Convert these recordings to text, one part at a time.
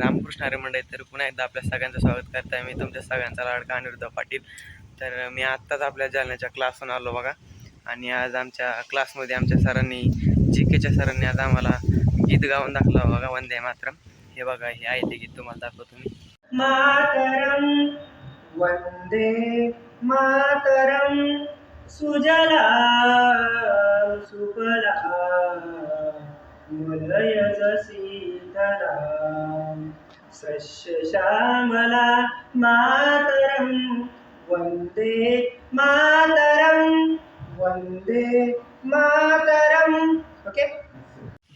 रामकृष्ण अरे मंडळी तर पुन्हा एकदा आपल्या सगळ्यांचं स्वागत करताय. मी तुमच्या सगळ्यांचा लाडका अनिरुद्ध पाटील. तर मी आत्ताच आपल्या जालन्याच्या क्लासहून आलो बघा. आणि आज आमच्या क्लासमध्ये आमच्या सरांनी जी केच्या सरांनी आज आम्हाला गीत गाऊन दाखलं बघा वंदे मातरम. हे बघा हे आहे ते गीत तुम्हाला दाखवतो मी. मातरम वंदे मातरम. सुजला सुफला मलयज सस्य श्यामला मातरम वंदे मातरम वंदे मातरम. ओके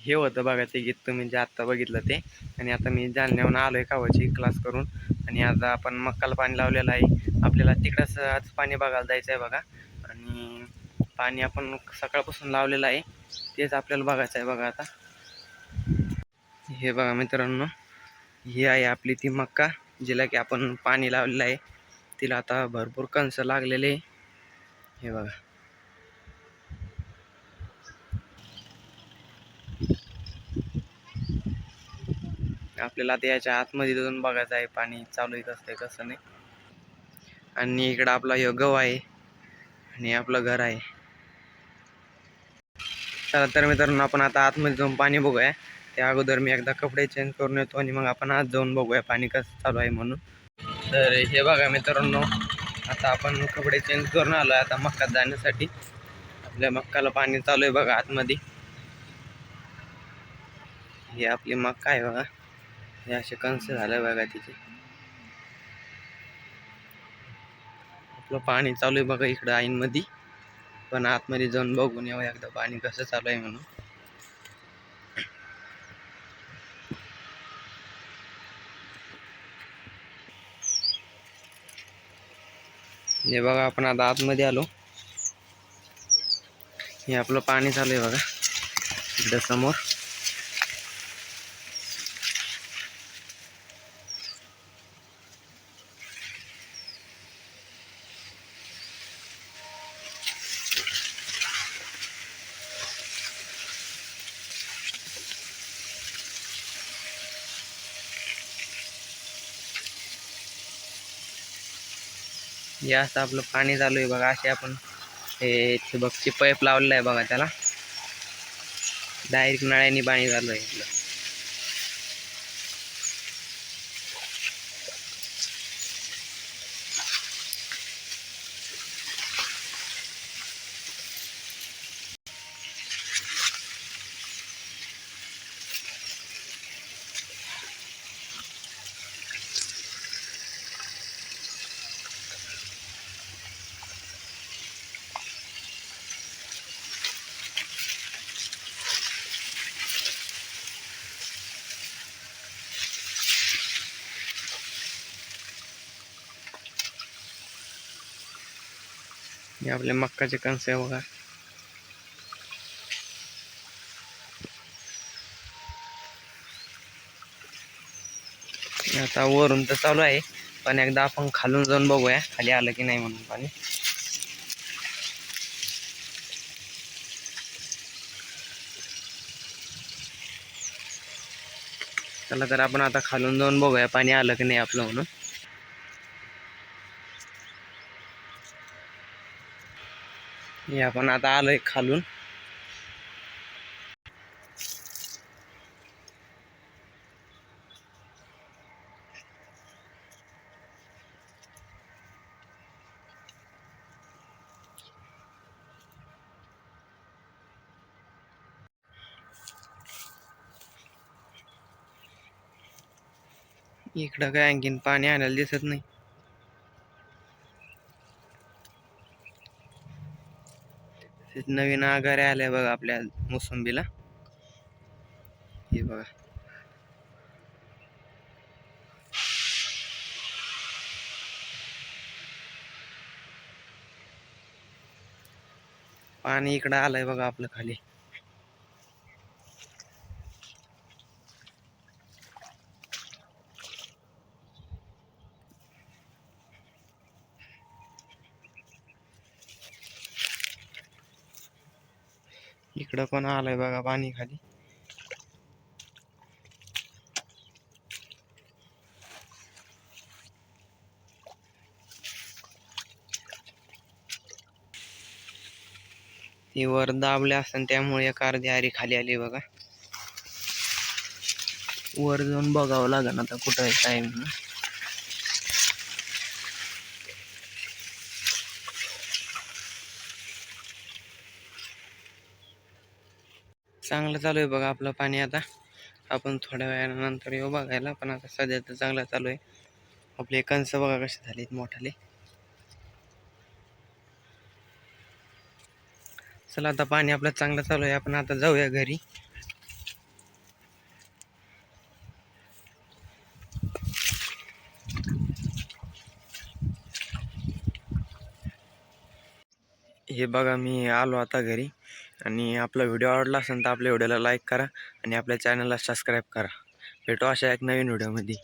हे होतं बघा ते गीत तुम्ही जे आत्ता बघितलं ते. आणि आता मी जालन्याहून आलो आहे कावाची क्लास करून. आणि आता आपण मक्काला पाणी लावलेलं आहे. आपल्याला तिकडंच आज पाणी बघायला जायचं आहे बघा. आणि पाणी आपण सकाळपासून लावलेलं आहे. तेच आपल्याला बघायचं आहे बघा आता. हे बघा मित्रांनो. ही आहे आपली ती मक्का जिला की आपण पाणी लावलेलं आहे. तिला आता भरपूर कंस लागलेले हे बघा. आपल्याला आता याच्या आतमध्ये जाऊन बघायचं आहे पाणी चालू आहे कसं कसं नाही. आणि इकडं आपला ह्यो गव आहे आणि आपलं घर आहे. चला तर मित्रांनो आपण आता आतमध्ये जाऊन पाणी बघूया. त्या अगोदर मी एकदा कपडे चेंज करून येतो आणि मग आपण आज जाऊन बघूया पाणी कसं चालू आहे म्हणून. तर हे बघा मित्रांनो आता आपण कपडे चेंज करून आलो आहे आता मक्कात जाण्यासाठी. आपल्या मक्काला पाणी चालू आहे बघा आतमध्ये. हे आपली मक्का आहे बघा. हे असे कंस झालं बघा तिचे. आपलं पाणी चालू आहे बघा इकडं आईनमध्ये. पण आतमध्ये जाऊन बघून येऊ एकदा पाणी कसं चालू आहे म्हणून. हे बघा आपण आता आतमध्ये आलो. हे आपलं पाणी चालू आहे बघा इकडं समोर. हे असं आपलं पाणी चालू आहे बघा असे आपण हे ठिबकची पाईप लावलेलं आहे बघा त्याला. डायरेक्ट नळ्याने पाणी चालू आहे आपलं. हे आपले मक्काचे कणस बघा आता वरून तर चालू आहे, पण एकदा आपण खालून जाऊन बघूया. खाली आलं की नाही म्हणून पाणी. चला तर आपण आता खालून जाऊन बघूया. पाणी आलं की नाही आपलं म्हणून. हे आपण आता आलोय खालून. इकडं काय आणखीन पाणी आणायला दिसत नाही. नवीन आगारे आल्या बघा आपल्या मोसंबीला. हे बघा. पाणी इकडं आलंय बघा आपलं खाली. इकडं पण आलंय बघा पाणी खाली. ती वर दाबले असन त्यामुळे एक अर्धी आरी खाली आली बघा. वर जाऊन बघावं लागेल आता कुठं आहे टाईम चांगलं चालू आहे बघा आपलं पाणी आता. आपण थोड्या वेळानंतर येऊ बघायला पण आता सध्या तर चांगलं चालू आहे. आपले कंस बघा कसे झालेत मोठाले. चला आता पाणी आपलं चांगलं चालू आहे. आपण आता जाऊया घरी. हे बघा मी आलो आता घरी. आणि आपला व्हिडिओ आवडला असेल तर आपल्या व्हिडिओला लाईक करा आणि आपल्या चॅनलला सबस्क्राईब करा. भेटू अशा एक नवीन व्हिडिओमध्ये.